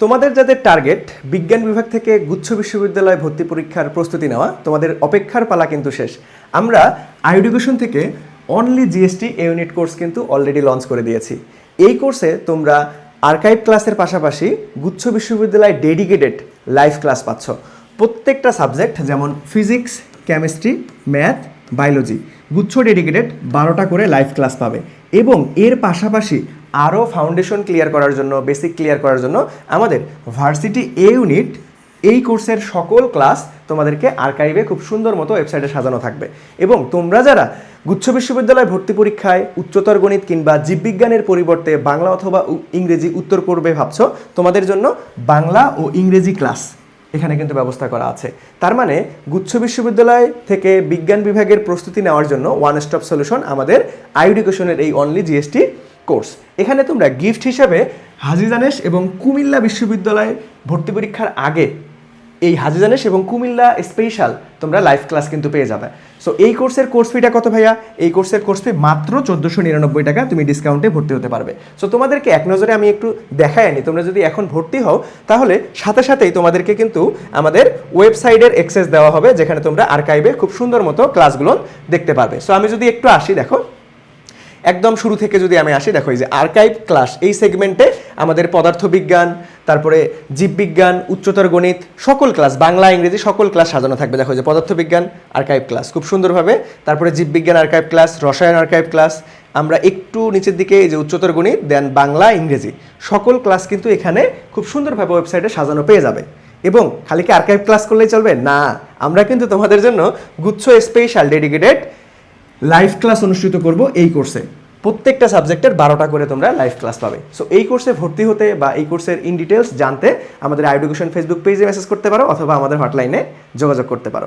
তোমাদের যাদের টার্গেট বিজ্ঞান বিভাগ থেকে গুচ্ছ বিশ্ববিদ্যালয় ভর্তি পরীক্ষার প্রস্তুতি নেওয়া, তোমাদের অপেক্ষার পালা কিন্তু শেষ। আমরা আইডুকেশন থেকে only GST A unit course কিন্তু অলরেডি লঞ্চ করে দিয়েছি। এই কোর্সে তোমরা আর্কাইভ ক্লাসের পাশাপাশি গুচ্ছ বিশ্ববিদ্যালয় ডেডিকেটেড লাইভ ক্লাস পাচ্ছ। প্রত্যেকটা সাবজেক্ট যেমন ফিজিক্স কেমিস্ট্রি ম্যাথ বায়োলজি গুচ্ছ ডেডিকেটেড বারোটা করে লাইভ ক্লাস পাবে। এবং এর পাশাপাশি আরও ফাউন্ডেশন ক্লিয়ার করার জন্য বেসিক ক্লিয়ার করার জন্য আমাদের ভার্সিটি এ ইউনিট এই কোর্সের সকল ক্লাস তোমাদেরকে আর্কাইভে খুব সুন্দর মতো ওয়েবসাইটে সাজানো থাকবে। এবং তোমরা যারা গুচ্ছ বিশ্ববিদ্যালয় ভর্তি পরীক্ষায় উচ্চতর গণিত কিংবা জীববিজ্ঞানের পরিবর্তে বাংলা অথবা ইংরেজি উত্তর করবে ভাবছ, তোমাদের জন্য বাংলা ও ইংরেজি ক্লাস এখানে কিন্তু ব্যবস্থা করা আছে। তার মানে গুচ্ছ বিশ্ববিদ্যালয় থেকে বিজ্ঞান বিভাগের প্রস্তুতি নেওয়ার জন্য ওয়ান স্টপ সলিউশন আমাদের আই এডুকেশনের এই অনলি জিএসটি কোর্স এখানে তোমরা গিফট হিসাবে হাজিজানেশ এবং কুমিল্লা বিশ্ববিদ্যালয় ভর্তি পরীক্ষার আগে এই হাজিজানেশ এবং কুমিল্লা স্পেশাল তোমরা লাইভ ক্লাস কিন্তু পেয়ে যাবে। সো এই কোর্সের কোর্স ফিটা কত ভাইয়া? এই কোর্সের কোর্স ফি মাত্র চোদ্দোশো নিরানব্বই টাকা তুমি ডিসকাউন্টে ভর্তি হতে পারবে। সো তোমাদেরকে এক নজরে আমি একটু দেখাই আনি তোমরা যদি এখন ভর্তি হও, তাহলে সাথে সাথেই তোমাদেরকে কিন্তু আমাদের ওয়েবসাইটের অ্যাক্সেস দেওয়া হবে, যেখানে তোমরা আর্কাইভে খুব সুন্দর মতো ক্লাসগুলো দেখতে পারবে। সো আমি যদি একটু আসি, দেখো। একদম শুরু থেকে যদি আমি আসি, দেখো এই যে আর্কাইভ ক্লাস এই সেগমেন্টে আমাদের পদার্থবিজ্ঞান তারপরে জীববিজ্ঞান, উচ্চতর গণিত, সকল ক্লাস বাংলা, ইংরেজি সকল ক্লাস সাজানো থাকবে। দেখো যে পদার্থবিজ্ঞান আর্কাইভ ক্লাস খুব সুন্দরভাবে। তারপরে জীববিজ্ঞান আর্কাইভ ক্লাস রসায়ন আর্কাইভ ক্লাস আমরা একটু নিচের দিকে যে উচ্চতর গণিত দেন বাংলা, ইংরেজি। সকল ক্লাস কিন্তু এখানে খুব সুন্দরভাবে ওয়েবসাইটে সাজানো পেয়ে যাবে। এবং খালি কি আর্কাইভ ক্লাস করলেই চলবে? না। আমরা কিন্তু তোমাদের জন্য গুচ্ছ স্পেশাল ডেডিকেটেড লাইভ ক্লাস অনুষ্ঠিত করব এই কোর্সে প্রত্যেকটা সাবজেক্টের বারোটা করে তোমরা লাইভ ক্লাস পাবে। সো এই কোর্সে ভর্তি হতে বা এই কোর্সের ইন ডিটেলস জানতে আমাদের আইডুকেশন ফেসবুক পেজে মেসেজ করতে পারো অথবা আমাদের হটলাইনে যোগাযোগ করতে পারো।